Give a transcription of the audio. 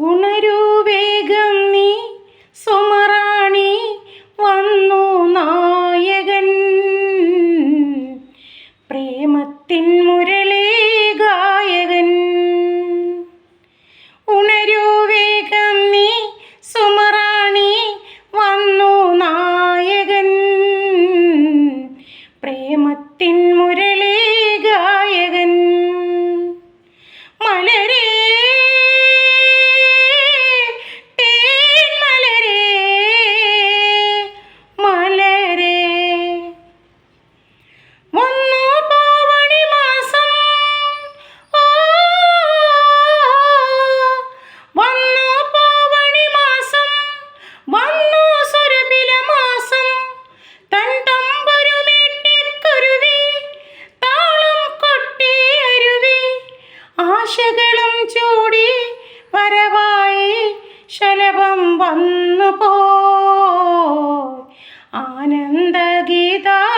ഉണരൂ വേഗം നീ സുമറാണി വന്നു നായകൻ. പ്രേമത്തിൻ മുരളി ഗായകൻ. ഉണരൂ വേഗം നീ സുമറാണി വന്നു നായകൻ. പ്രേമത്തിൻ മുരളി ഗായകൻ. മലരേ ആശകളും ചൂടി വരവായി ശലഭം വന്നു പോ ആനന്ദഗീതാമോഹനൻ